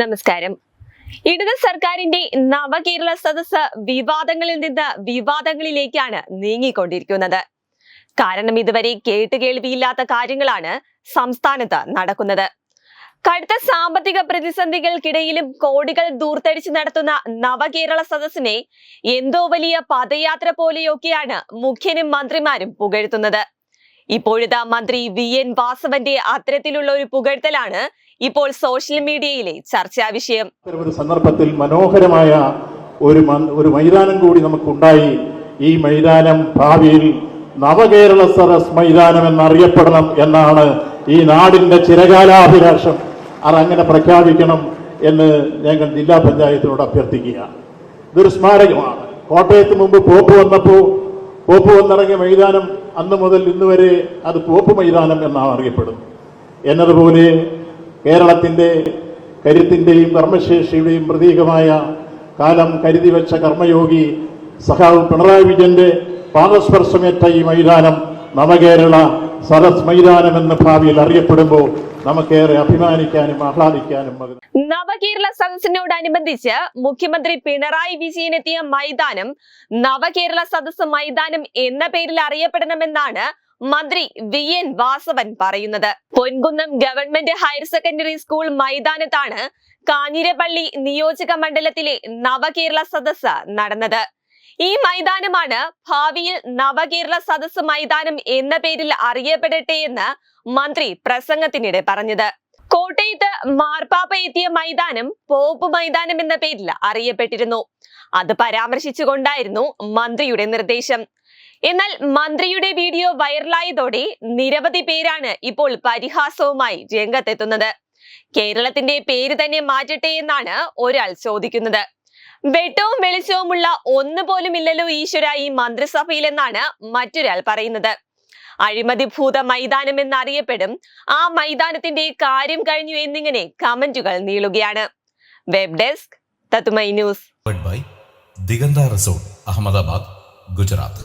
നമസ്കാരം. ഇടത് സർക്കാരിന്റെ നവകേരള സദസ് വിവാദങ്ങളിൽ നിന്ന് വിവാദങ്ങളിലേക്കാണ് നീങ്ങിക്കൊണ്ടിരിക്കുന്നത്. കാരണം ഇതുവരെ കേട്ടുകേൾവിയില്ലാത്ത കാര്യങ്ങളാണ് സംസ്ഥാനത്ത് നടക്കുന്നത്. കടുത്ത സാമ്പത്തിക പ്രതിസന്ധികൾക്കിടയിലും കോടികൾ ദൂർത്തടിച്ച് നടത്തുന്ന നവകേരള സദസ്സിനെ എന്തോ വലിയ പദയാത്ര പോലെയൊക്കെയാണ് മുഖ്യനും മന്ത്രിമാരും പുകഴ്ത്തുന്നത്. ഇപ്പോഴിതാ മന്ത്രി വി എൻ വാസവന്റെ അത്തരത്തിലുള്ള ഒരു പുകഴ്ത്തലാണ് ഇപ്പോൾ സോഷ്യൽ മീഡിയയിലെ ചർച്ചാ വിഷയം. ഒരു സന്ദർഭത്തിൽ മനോഹരമായ ഒരു ഒരു മൈതാനം കൂടി നമുക്കുണ്ടായി. ഈ മൈതാനം ഭാവിയിൽ നവകേരള സരസ് മൈതാനം എന്നറിയപ്പെടണം എന്നാണ് ഈ നാടിന്റെ ചിരകാലാഭിലാഷം. അതങ്ങനെ പ്രഖ്യാപിക്കണം എന്ന് ഞങ്ങൾ ജില്ലാ പഞ്ചായത്തിനോട് അഭ്യർത്ഥിക്കുകയാണ്. ഇതൊരു സ്മാരകമാണ്. കോട്ടയത്ത് മുമ്പ് പോപ്പ് വന്നപ്പോൾ പോപ്പ് വന്നിറങ്ങിയ മൈതാനം അന്ന് മുതൽ ഇന്ന് വരെ അത് പോപ്പ് മൈതാനം എന്നാണ് അറിയപ്പെടുന്നത്. എന്നതുപോലെ കേരളത്തിന്റെ കരുത്തിന്റെയും കർമ്മശേഷിയുടെയും പ്രതീകമായ കാലം കരുതി വെച്ച കർമ്മയോഗി സഖാവ് പിണറായി വിജയന്റെ പാദസ്പർശമേറ്റ ഈ മൈതാനം നവകേരള സരസ് മൈതാനം എന്ന ഭാവിയിൽ അറിയപ്പെടുമ്പോൾ നമുക്കേറെ അഭിമാനിക്കാനും ആഹ്ലാദിക്കാനും നവകേരള സദസ്സിനോടനുബന്ധിച്ച് മുഖ്യമന്ത്രി പിണറായി വിജയൻ എത്തിയ മൈതാനം നവകേരള സദസ് മൈതാനം എന്ന പേരിൽ അറിയപ്പെടണമെന്നാണ് മന്ത്രി വി എൻ വാസവൻ പറയുന്നത്. Ponkunnam government higher secondary school മൈതാനത്താണ് Kanjirappally നിയോജക മണ്ഡലത്തിലെ നവകേരള സദസ് നടന്നത്. ഈ മൈതാനമാണ് ഭാവിയിൽ നവകേരള സദസ് മൈതാനം എന്ന പേരിൽ അറിയപ്പെടട്ടെ എന്ന് മന്ത്രി പ്രസംഗത്തിനിടെ പറഞ്ഞത്. കോട്ടയത്ത് മാർപ്പാപ്പ എത്തിയ മൈതാനം പോപ്പ് മൈതാനം എന്ന പേരിൽ അറിയപ്പെട്ടിരുന്നു. അത് പരാമർശിച്ചുകൊണ്ടായിരുന്നു മന്ത്രിയുടെ നിർദ്ദേശം. എന്നാൽ മന്ത്രിയുടെ വീഡിയോ വൈറലായതോടെ നിരവധി പേരാണ് ഇപ്പോൾ പരിഹാസവുമായി രംഗത്തെത്തുന്നത്. കേരളത്തിന്റെ പേര് തന്നെ മാറ്റട്ടെ എന്നാണ് ഒരാൾ ചോദിക്കുന്നത്. വെട്ടവും വെളിച്ചവുമുള്ള ഒന്ന് പോലും ഇല്ലല്ലോ ഈശ്വര ഈ മന്ത്രിസഭയിലെന്നാണ് മറ്റൊരാൾ പറയുന്നത്. അഴിമതി ഭൂത മൈതാനം എന്നറിയപ്പെടും. ആ മൈതാനത്തിന്റെ കാര്യം കഴിഞ്ഞു എന്നിങ്ങനെ കമന്റുകൾ നീളുകയാണ്. വെബ് ഡെസ്ക് തത്തുമൈ ന്യൂസ്. ദിഗന്ത റിസോർട്ട് അഹമ്മദാബാദ് ഗുജറാത്ത്.